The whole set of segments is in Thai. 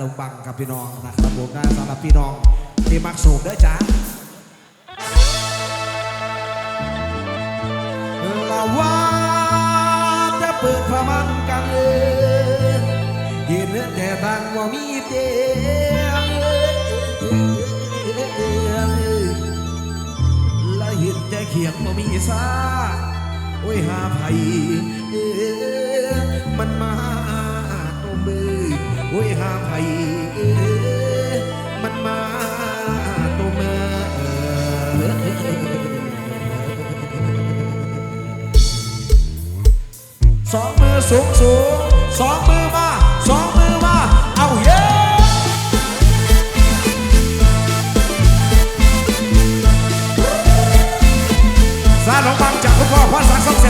ลงบังกับพี่น้องนะครับผมนะสำหรับพี่น้องที่มักสูบเด้อจ้าละว่าจะเปิดพมันกันเงยืนเนื้อแต่ตังว่ามีเตียงและเห็นแต่เขียงว่ามีซาโอ้ยหาไผ มันมาตัวมือสองมือสูงสูงสองมือมาสองมือมาเอาเย้สาหลงบังจากคุณพ่อพรศักดิ์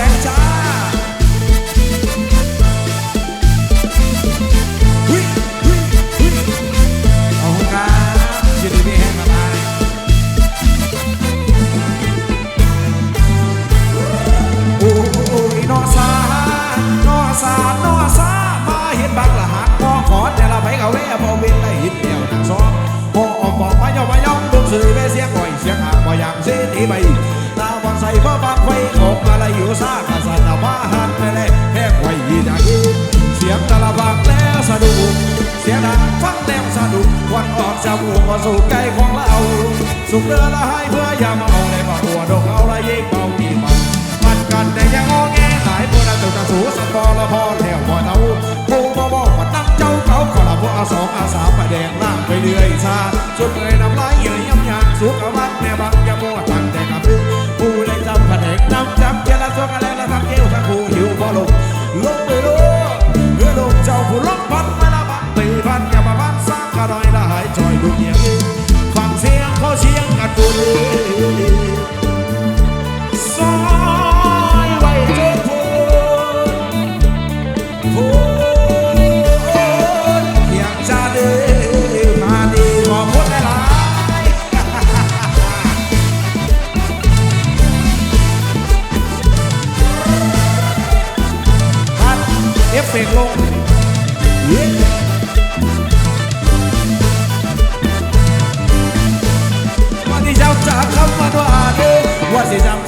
ไฟออกมาละอยู่ซากสันเอามาหันไปเลยแห้งไว้ยีจากอีเสียงตะละบักแล้วสะดุกเสียงดังฟังแนมสะดุกควันออกจากหูมาสู่ไก่ของเราสุกเรือละให้เพื่อยามเอาในบ่หัวดอกเอาละยิงเบาดีมันมันกันแต่ยัง สียงเขาเชียงกันเลยซอยไว้จนพูนพูนอยากจะเดินมาดีกว่าพูดได้หลายพัดเอฟเฟกต์ลง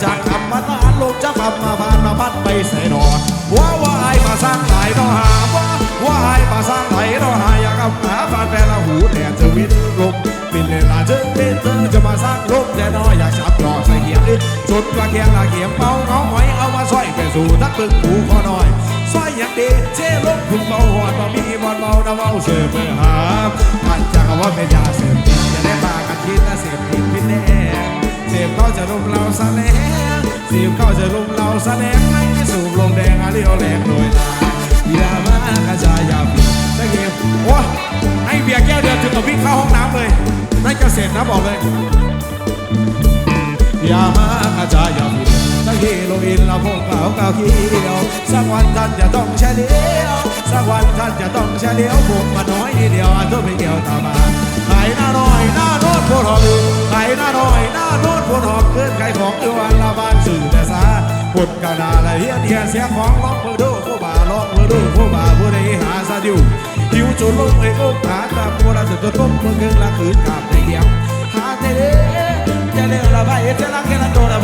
จากคำมันว่าลงจะคำมาผ่านมาพัดไปใส่นอนว่าว่าไอ้มาสร้างไหนนอหาว่าว่าไอ้มาสร้างไหนนอหาอยากเอาหาผ่านแปลละหูแทนจะวินลมปินเลนาเจอเป็นเธอจะมาสร้างลมแต่น้อยอยากจับรอใส่เหียงดิจุดกระเกียงละเกียงเป่าเงาหอยเอามาสร้อยไปสู่ทักปึงผูคอน้อยสร้อยอย่างดีเจ้ลมคุณเบาหอดบ่มีบอลเบาน้ำเบาเสือเพื่อหามันจะเอาว่าเป็นยา จะลุมเราแล้วไม่สูบลมแดงอะเลี้ยวแหลกโดยลาอย่ามากระจายยาผิดตะเกียบโอ้ไอเบียร์แก้วเดียวถึงกับวิ่งเข้าห้องน้ำเลยนั่นเกษตรนะบอกเลยอย่ามากระจายยาผิดตะเกียบลงอินละพงเก่าเก่าเขียวสักวันท่านจะต้องเฉลียวสักวันท่านจะต้องเฉลียวผมมาน้อยนิดเดียวอันทุกเป็นเกี่ยวตาบาไข่หน้าน้อยหน้าโน้ตโพธิ์หอมไข่หน้าน้อยหน้า กระดาละเฮียเทียเสียของล็อกมือดูผู้บ่าล็อกมือดูผู้บ่าผู้ใดหาซาดิวหิวจุดลงเอ้ยอกหาตาบัวละจุดตัวต้มมือเกินละคืนขาดในเดียงหาเตเดจะเลี้ยวละใบจะรักแค่ละโดละไปละ